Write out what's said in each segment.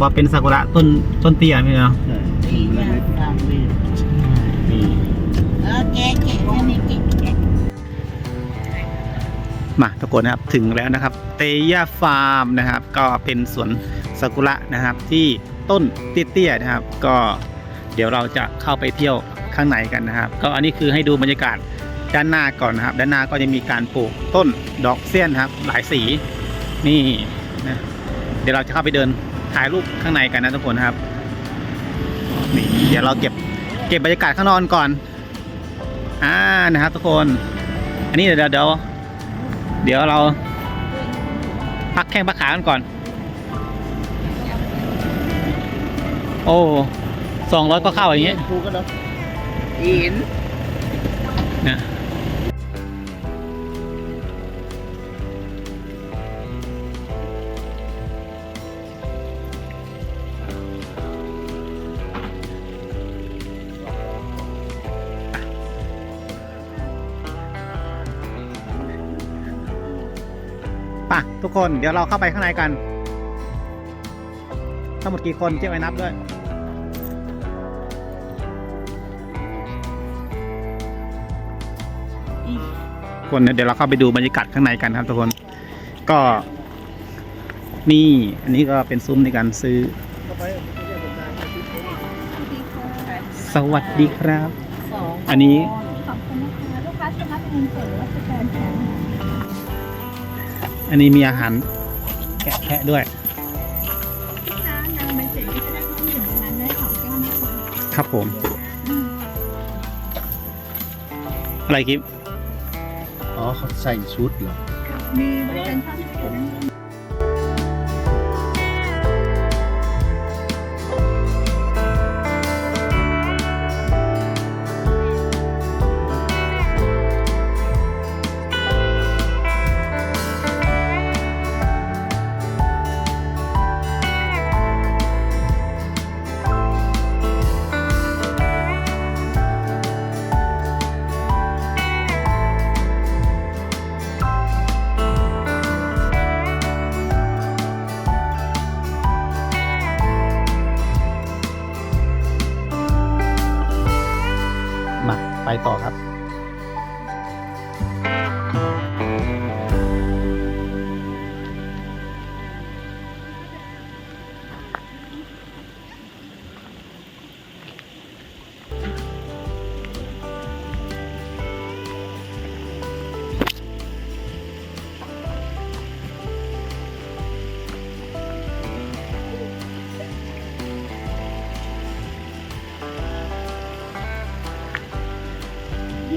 บอกเป็นซากุระต้นต้นเตี้ยไหมเนาะใช่ที่แม่ตามวิวนี่เออแกะแกะแค่นี้แกะแกะมาทุกคนนะครับถึงแล้วนะครับ เตย่าฟาร์มนะครับ ก็เป็นสวนซากุระนะครับ ที่ต้นเตี้ยๆนะครับ ก็เดี๋ยวเราจะเข้าไปเที่ยวข้างในกันนะครับ ก็อันนี้คือให้ดูบรรยากาศด้านหน้าก่อนนะครับ ด้านหน้าก็จะมีการปลูกต้นดอกเสี้ยนครับ หลายสีนี่นะเดี๋ยวเราจะเข้าไปเดิน ถ่ายรูปข้างในกันนะทุกคนนะครับนี่เดี๋ยวเราเก็บเก็บบรรยากาศข้างนอกก่อนอ่านะครับทุกคน อันนี้เดี๋ยวเดี๋ยวเดี๋ยวเราพักแข้งพักขากันก่อน โอ้สองร้อยก็เข้าอย่างเงี้ยครูก็เนาะหินนะ ป่ะ ทุกคนเดี๋ยวเราเข้าไปข้างในกัน ทั้งหมดกี่คนเจ๊ไว้นับด้วยคนเดี๋ยวเราเข้าไปดูบรรยากาศข้างในกันครับทุกคนก็ นี่อันนี้ก็เป็นซุ้มในการซื้อ สวัสดีครับ อันนี้ขอบคุณนะคะลูกค้าจะรับเงินสดและแกนแขน อันนี้มีอาหารแกะแพะด้วยที่ร้านนางใบเสร็จก็จะได้ข้าวเหนียวนั้นได้สองแก้วนะคะครับผม อืมอะไรกิฟอ๋อเขาใส่ชุดเหรอ มีบริการข้าวที่เสร็จนั้น ไปต่อครับ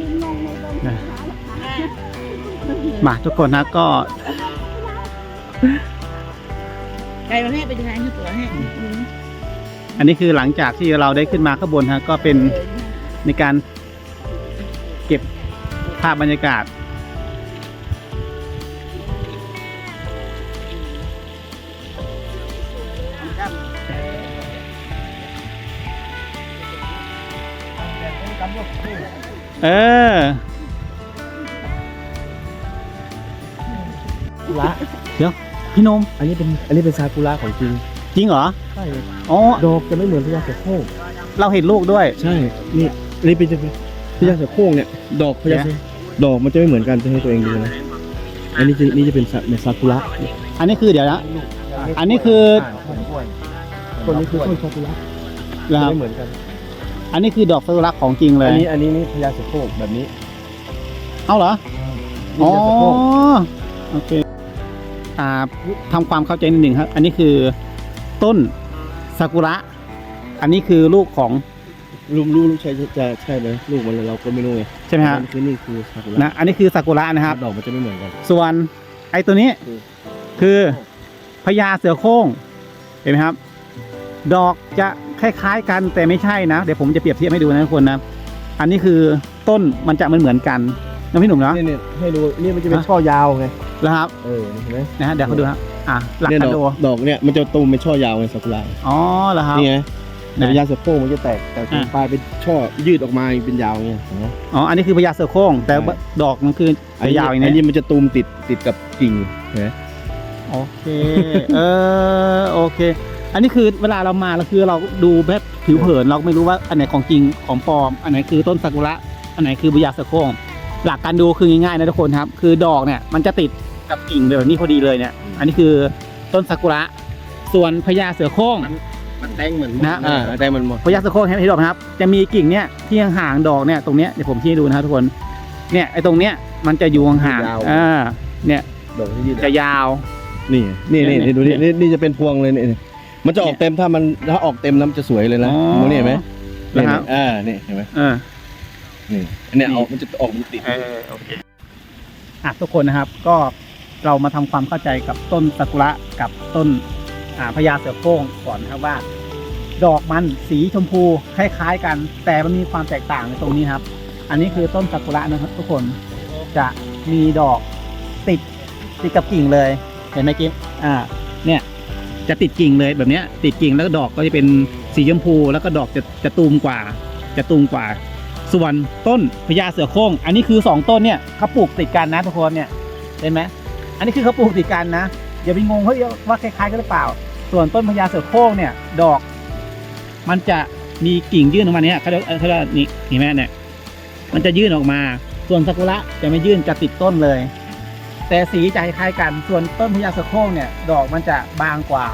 นงงในตรงนี้นะคะมาทุกคนนะก็ไก่ประเภทเป็นยังไงคือตัวให้อืมอันนี้คือหลังจากที่เราได้ขึ้นมาข้างบนฮะก็เป็นในการเก็บภาพบรรยากาศ เออ ละเดี๋ยว พี่นม อันนี้เป็น อันนี้เป็นซากุระของจริง จริงเหรอ ใช่อ๋อ ดอกจะไม่เหมือนพญาเสือโคร่งเราเห็นลูกด้วย ใช่ นี่อันนี้เป็นจะเป็นพญาเสือโคร่งเนี่ย ดอกพญาเสือดอกมันจะไม่เหมือนกันจะให้ตัวเองดูนะ อันนี้จะนี่จะเป็นซาเป็นซากุระ อันนี้คือเดี๋ยวนะ อันนี้คือ ต้นนี้คือต้นซากุระนะคจะรับไม่เหมือนกัน อันนี้คือดอกซากุระของจริงเลอัยนนี้อันนี้นี่พญาเสือโคร่งแบบนี้เอาเหรอนี่อ๋อพญาเสือโคร่งโอเคอ่าทำความเข้าใจนิดหนึ่งครับ อันนี้คือต้นซากุระ อันนี้คือลูกของรู้รู้รู้ใช่จะใช่ไหมลูกมันเราก็ไม่รู้ไงใช่ไหมฮะอันคือนี่คือซากุระนะอันนี้คือซากุระนะครับดอกมันจะไม่เหมือนกัน ส่วนไอ้ตัวนี้คือคือพญาเสือโคร่งเห็นไหมครับ ดอกจะ คล้ายๆกันแต่ไม่ใช่นะเดี๋ยวผมจะเปรียบเทียบให้ดูนะทุกคนนะอันนี้คือต้นมันจะเหมือนเหมือนๆกันนะพี่หนุ่มเนาะ เนี่ยเนี่ยให้ดูนี่มันจะเป็นฮะช่อยาวไงแล้วครับเออเห็นไหมนะฮะเดี๋ยวเขาดูครับอะหลักเนี่ยกัดนอกดูดอกเนี่ยมันจะตูมเป็นช่อยาวไงซากุระอ๋อแล้วครับ นี่ไงแต่พญาเสือโคร่งมันจะแตกแต่ตรงอ่าปลายเป็นช่อยืดออกมาเป็นยาวอย่างเงี้ยเห็นไหม อ๋ออันนี้คือพญาเสือโคร่งแต่ใช่ ดอกมันคืออันนี้ยาวอย่างอันนี้นี้มันจะตูมติดติดกับกิ่งเห็นไหมโอเค เออโอเค อันนี้คือเวลาเรามาเราคือเราดูแบบผิวเผินเราก็ไม่รู้ว่าอันไหนของจริงของปลอม อันไหนคือต้นซากุระอันไหนคือพญาเสือโคร่งหลักการดูคือง่ายๆนะทุกคนครับ คือดอกเนี่ยมันจะติดกับกิ่งแบบนี้พอดีเลยเนี่ย อันนี้คือต้นซากุระส่วนพญาเสือโคร่งมันแตงเหมือนนะอ่าแตงมันหมดพญาเสือโคร่งเห็นไหมดอกไหมครับ จะมีกิ่งเนี่ยที่ห่างๆดอกเนี่ยตรงเนี้ยเดี๋ยวผมชี้ให้ดูนะครับทุกคนเนี่ยไอ้ตรงเนี้ยมันจะอยู่ห่างๆอ่าเนี่ยดอกที่ยืดจะยาวนี่นี่นี่เนี่ยนี่ดูนี่นี่นี่จะเป็นพวงเลยนี่ มันจะออกเต็มถ้ามันถ้าออกเต็มน้ำจะสวยเลยนะอ๋อมองนี่เห็นไหมนะครับอ่านี่เห็นไหมเออนี่อันเนี้ยออกมันจะออกมันติดเออโอเคอะทุกคนนะครับก็เรามาทำความเข้าใจกับต้นซากุระกับต้นอ่าพญาเสือโคร่งก่อนนะครับว่า ดอกมันสีชมพูคล้ายๆกัน แต่มันมีความแตกต่างในตรงนี้ครับ อันนี้คือต้นซากุระนะครับ ทุกคนจะมีดอกติดติดกับกิ่งเลย เห็นไหมกิ๊ฟอ่าเนี่ย จะติดกิ่งเลยแบบนี้ติดกิ่งแล้วก็ดอกก็จะเป็นสีชมพู แล้วก็ดอกจะจะตูมกว่า จะตูมกว่า ส่วนต้นพญาเสือโคร่งอันนี้คือสองต้นเนี่ยเขาปลูกติดกันนะทุกคนเนี่ยเห็นไหมอันนี้คือเขาปลูกติดกันนะอย่าไปงงเฮ้ยว่าคล้ายๆกันหรือเปล่า ส่วนต้นพญาเสือโคร่งเนี่ยดอก มันจะมีกิ่งยื่นออกมาเนี่ยเขาเรียกเขาเรียกนี่เห็นไหมเนี่ยมันจะยื่นออกมา ส่วนซากุระจะไม่ยื่นจะติดต้นเลย แต่สีจะคล้ายๆกันส่วนต้นพญาเสือโคร่งเนี่ยดอกมันจะบางกว่า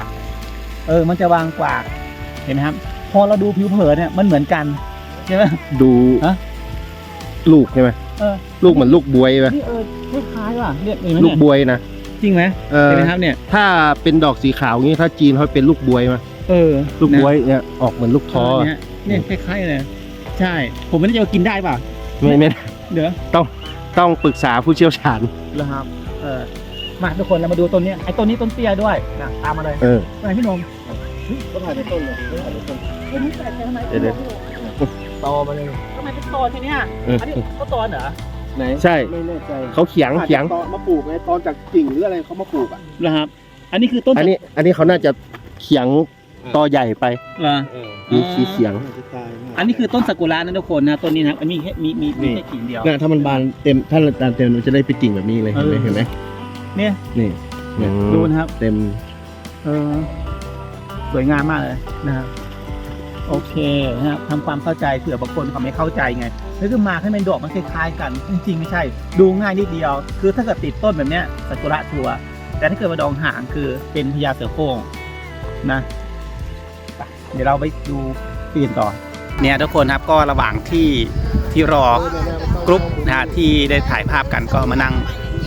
เออ มันจะบางกว่า เห็นไหมครับ พอเราดูผิวเผินเนี่ยมันเหมือนกันใช่ไหมดูฮะลูกใช่ไหมเออลูกเหมือนลูกบวยไหมนี่เออคล้ายๆว่ะเนี่ยเห็นไหมลูกเนี่ยบวยนะจริงไหมเออเห็นไหมครับเนี่ย ถ้าเป็นดอกสีขาวงี้ถ้าจีนเขาเป็นลูกบวยมาเออลูกนะบวยเนี่ยออกเหมือนลูกท้อเเนี่ยเนี่ยคล้ายๆเลยใช่ ผมไม่ได้จะเอากินได้ป่ะไม่ไม่เดี๋ยวต้องต้องปรึกษาผู้เชี่ยวชาญแล้วครับเออมาทุกคนเรามาดูต้นเนี้ยไอ้ต้นนี้ต้นเตี้ยด้วยนะตามมาเลยเออไปพี่นมก็ถ่ายในต้นเลยถ่ายในต้นเฮ้ยนี่แปลกใจทำไมเดี๋ยวเดี๋ยว ตอมาเลยทำไมเป็นตอนแค่เนี้ยเอออันนี้เขาตอนเหรอไหนใช่ ไม่แน่ใจเขาเขียงเขียงตอนมาปลูกไงตอนจากกิ่งหรืออะไรเขามาปลูกอะเหรอครับ อันนี้คือต้นอันนี้อันนี้เขาน่าจะเขียง ตอใหญ่ไปเหรอมีขีเขียงจะตายมากอันนี้คือต้นซากุระนะทุกคนนะต้นนี้นะครับอันนี้แค่มีมีมีนี่แค่กิ่งเดียว น่ะถ้ามันบานเต็มถ้าบานเต็มมันจะได้เป็นกิ่งแบบนี้เลยเห็นไหมเออ เห็นไหมเนี่ยนี่เนี่ยดูนะครับ เต็มเออสวยงามมากเลยนะครับโอเคนะครับทำความเข้าใจเผื่อบางคนเขาไม่เข้าใจไงแล้วคือมาให้มันดอกมันคล้ายๆกัน จริงๆไม่ใช่ ดูง่ายนิดเดียว คือถ้าเกิดติดต้นแบบเนี้ยซากุระชัวร์แต่ถ้าเกิดมาดองหางคือเป็นพญาเสือโคร่งนะไป เดี๋ยวเราไปดูปีนต่อ เนี่ยทุกคนครับก็ระหว่างที่ที่รอกรุ๊ปนะฮะที่ได้ถ่ายภาพกันก็มานั่ง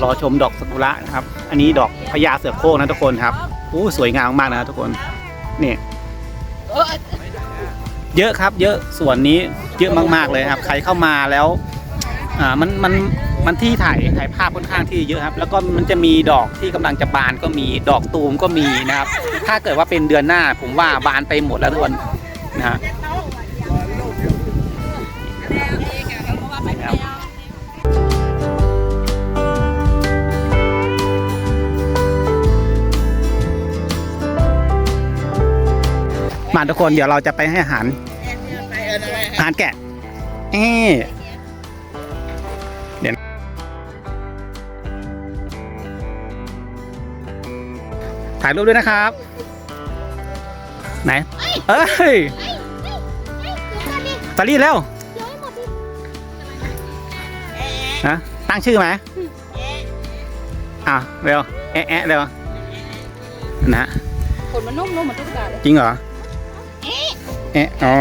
รอชมดอกซากุระนะครับ อันนี้ดอกพญาเสือโคร่งนะทุกคนครับโอ้สวยงามมากนะทุกคนเนี่ยเยอะครับ เยอะส่วนนี้เยอะมากๆเลยครับ ใครเข้ามาแล้วอ่ามันมัน มันที่ถ่ายถ่ายภาพค่อนข้างที่เยอะครับ แล้วก็มันจะมีดอกที่กำลังจะบานก็มีดอกตูมก็มีนะครับ ถ้าเกิดว่าเป็นเดือนหน้าผมว่าบานไปหมดแล้วทุกคนนะฮะมาทุกคนเดี๋ยวเราจะไปให้อาหารอาหารแกะเอ๊ ถ่ายรูปด้วยนะครับ ไหน เอ้ยตอรี่แล้วฮะตั้งชื่อไหมอะเร็วแอะแอะเร็วนะขนมันนุ่มๆเหมือนตุ๊กตาเลยจริงเหรอเอ๊ะอ๋อ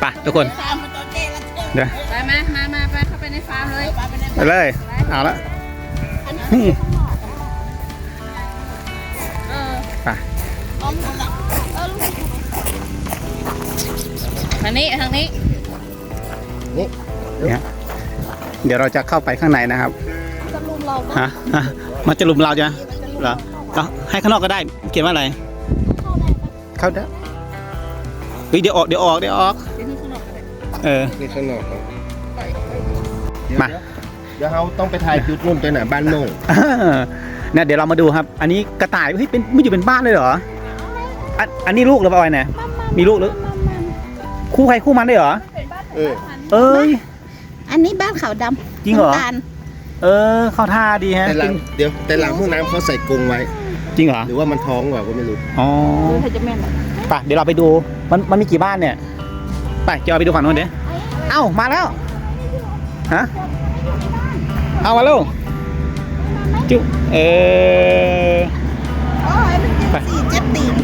ไปทุกคนฟาร์มมันตอนเจ๊ละเดี๋ยวไปมามามาไปเข้าไปในฟาร์มเลยไปในไปเลยเอาละเออ ไปทางนี้ทางนี้เดี๋ยวเราจะเข้าไปข้างในนะครับจะลุมเราปะฮะฮะมันจะลุมเราจ้ะเหรอเอาให้ข้างนอกก็ได้ เขียนว่าอะไร เข้าได้เฮ้ยเดี๋ยวออกเดี๋ยวออกเดี๋ยวออกเดี๋ยวขึ้นข้างนอกก็ได้เออนี่ข้างนอกครับมาเดี๋ยวเขาต้องไปถ่ายจุดนู่นตัวไหนบ้านโน่งเนี่ยเดี๋ยวเรามาดูครับ อันนี้กระต่ายเฮ้ยเป็นไม่อยู่เป็นบ้านเลยเหรออันอันนี้ลูกหรือเปล่าไอ้เนี่ย มีลูกหรือ คู่ใครคู่มันได้เหรอ เออเอ้ย อันนี้บ้านขาวดำจริงเหรอ น้ำตาลเออเข้าท่าดีฮะ แต่หลังเดี๋ยวแต่หลังห้องน้ำเขาใส่กรงไว้ จริงเหรอ หรือว่ามันท้องเปล่าก็ไม่รู้ อ๋อดูเธอจะแม่นเหรอไปเดี๋ยวเราไปดู มันมันมีกี่บ้านเนี่ย ไปจอยไปดูฝั่งโน้นเดี๋ยวเอ้ามาแล้ว ฮะ เอามาลูกจุ๊บเออโอ้ยมันเป็นสีเจ็บตีน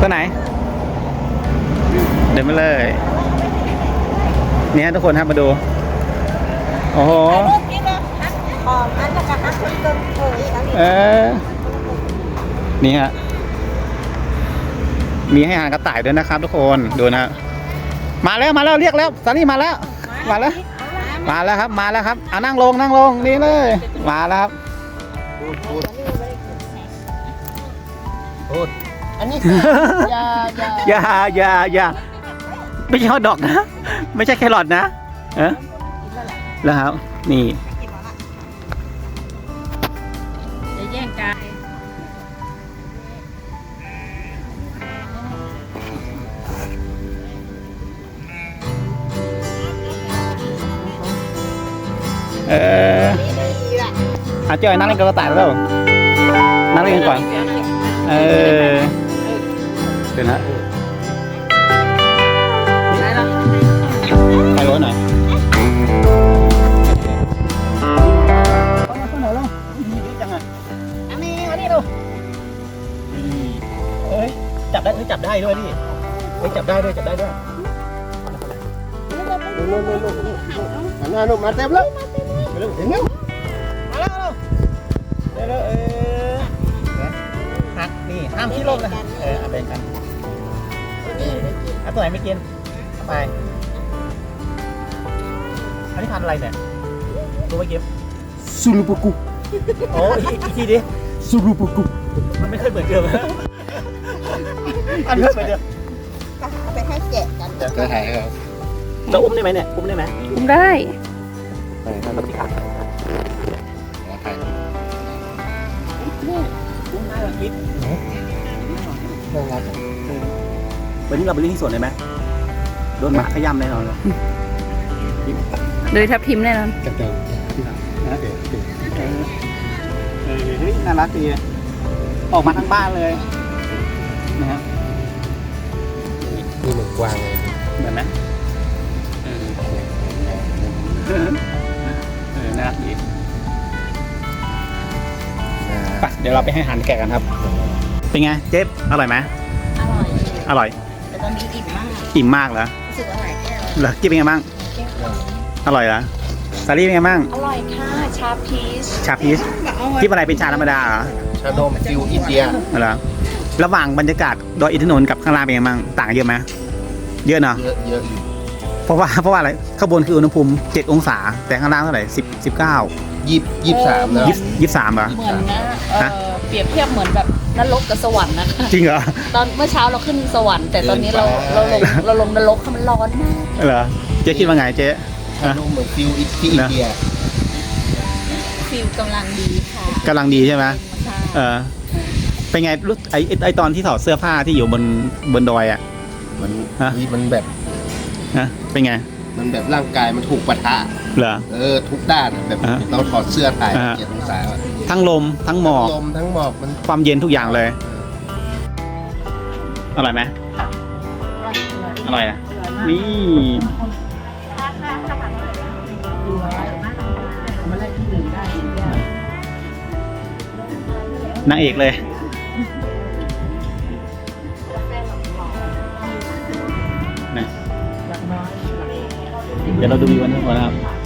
ตัวไหน เดินมาเลย เนี่ยทุกคนครับมาดู โอ้โหรูปนี้นะหอมอันละกันนะคนเกินโอ้ยอันนี้เออนี่ฮะ มีให้อาหารกระต่ายด้วยนะครับทุกคน ดูนะ มาแล้วมาแล้วเรียกแล้วซันนี่มาแล้ว มาแล้ว มาแล้วครับมาแล้วครับเอานั่งลงนั่งลงนี่เลย มาแล้วครับพูดพูดอันนี้ยายาอย่าอย่าอย่าไม่ใช่ฮอทดอกนะ ไม่ใช่แครอทนะเออแล้วครับนี่ อาจอยนั่งเล่นกับกระต่ายแล้วนั่งเล่นกันก่อนเออเดี๋ยวนะไปรถหน่อยจังอะอันนี้อันนี้ดูเอ้ยจับได้เอ้ยจับได้ด้วยดิเอ้ยจับได้ด้วยจับได้ด้วยนู่นนู่นนู่นนู่นนู่นหันหน้านู่นมาเต็มแล้วเร็วเห็นแล้ว ห้ามขี้ลมนะเออเอาแบ่งกันเอาตัวไหนไม่กินเอาไปอันนี้พันธุ์อะไรเนี่ยรู้ไหมเก็บสุรุปกุโอ้อีกอีกทีดิสุรุปกุมันไม่เคยเหมือนเดิมอันนี้เหมือนเดิมก็เอาไปให้แกะกันเดี๋ยวจะถ่ายครับเราอุ้มได้ไหมเนี่ยอุ้มได้ไหมอุ้มได้ถ่ายครับปกติครับถ่ายอุ้มได้แบบคิด น่ารักวันนี้เราไปเล่นที่สวนเลยไหมโดนหมาขย้ำแน่นอนเลยโดยทับทิมแน่นอนกระเตงนะเออเออเฮ้ยน่ารักดีออกมาทั้งบ้านเลยนะครับนี่เหมือนกวางเลยเหมือนไหมเออเออน่ารักดีไปเดี๋ยวเราไปให้อาหารแกะกันครับ เป็นไงเจ๊อร่อยไหมอร่อยอร่อย แต่ตอนนี้อิ่มมากอิ่มมากเหรอรู้สึกว่าหลายแก้วเหรอกิ๊บเป็นไงบ้างอร่อยเหรอซารี่เป็นไงบ้างอร่อยค่ะชาพีชชาพีชกิ๊บอะไรเป็นชาธรรมดาเหรอชาโดมฟิวอินเดียเหรอระหว่างบรรยากาศดอยอินทนนท์กับข้างล่างเป็นไงบ้างต่างเยอะไหมเยอะเนาะเยอะเยอะอยู่เพราะว่าเพราะว่าอะไรข้างบนคืออุณหภูมิ7องศา แต่ข้างล่างเท่าไหร่10 19ยี่ยี่สามแล้ว20 23เหรอเหมือนนะ เอฮะอเปรียบเทียบเหมือนแบบนรกกับสวรรค์นะคะจริงเหรอ ตอนเมื่อเช้าเราขึ้นสวรรค์ แต่ตอนนี้เราเราลงเราลงนรกค่ะมันร้อนมากเหรอ เจ๊คิดว่าไงเจ๊ชาโดมเหมือนฟิวที่อินเดียฟิลกำลังดีค่ะกำลังดีใช่ไหมใช่เออ เป็นไงรู้ไอไอ้ไอตอนที่ถอดเสื้อผ้าที่อยู่บนบนดอยอะ มันฮะ มันแบบฮะเป็นไง มันแบบร่างกายมันถูกปะทะ เหรอ เออทุกด้านอะแบบอ่าเราถอดเสื้อถ่ายอ่า เจ็ดองศาอะ ทั้งลมทั้งหมอก ลมทั้งหมอกมันความเย็นทุกอย่างเลย อร่อยไหมอร่อยอะ นี่ นางเอกเลย นะ เดี๋ยวเราดูวิวกันก่อนนะครับ